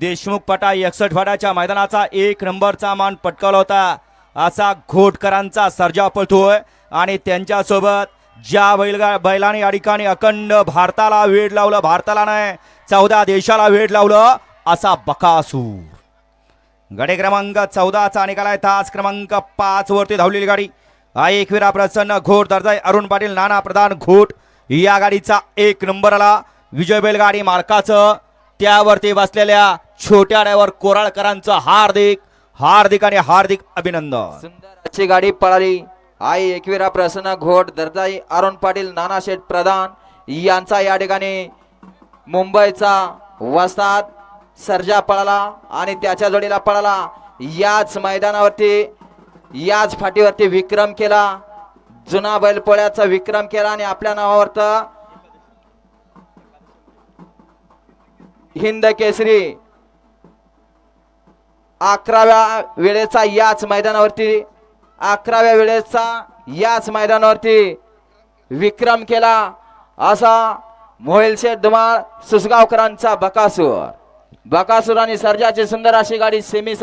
देशमुख पटा एकसठ फटाच्या मैदानाचा एक नंबरचा मान पटकावला होता. असा घोटकरांचा सर्जा पळतोय आणि त्यांच्यासोबत ज्या बैलगा बैलाने या ठिकाणी अखंड भारताला वेड लावलं भारताला नाही चौदा देशाला वेड लावलं असा बकासूर. गडे क्रमांक चौदाचा निघालाय. आहे तास क्रमांक पाच वरती धावलेली गाडी. हा एकविरा प्रसन्न घोट. दर्जा अरुण पाटील नाना प्रधान घोट. या गाडीचा एक नंबर आला विजय बैलगाडी मालकाचं त्यावरती बसलेल्या छोट्या ड्रायव्हर कोराळकरांचं हार्दिक हार्दिक आणि हार्दिक अभिनंदन. सुंदर गाडी पळाली. आई एकविरा प्रसन्न घोट दर्जाई अरुण पाटील नाना शेठ प्रधान यांचा या ठिकाणी मुंबईचा वसाद सर्जा पळाला आणि त्याच्या जोडीला पळाला. याच मैदानावरती याच फाटीवरती विक्रम केला. जुना बैलपोळ्याचा विक्रम केला आणि आपल्या नावावर हिंद केसरी अकराव्या वेळेचा याच मैदानावरती अकराव्या वेळेचा याच मैदानावरती विक्रम केला असा मोहिल शेठ धुमाळ सुसगावकरांचा बकासूर. बकासूर आणि सर्जाची सुंदर अशी गाडी सेमी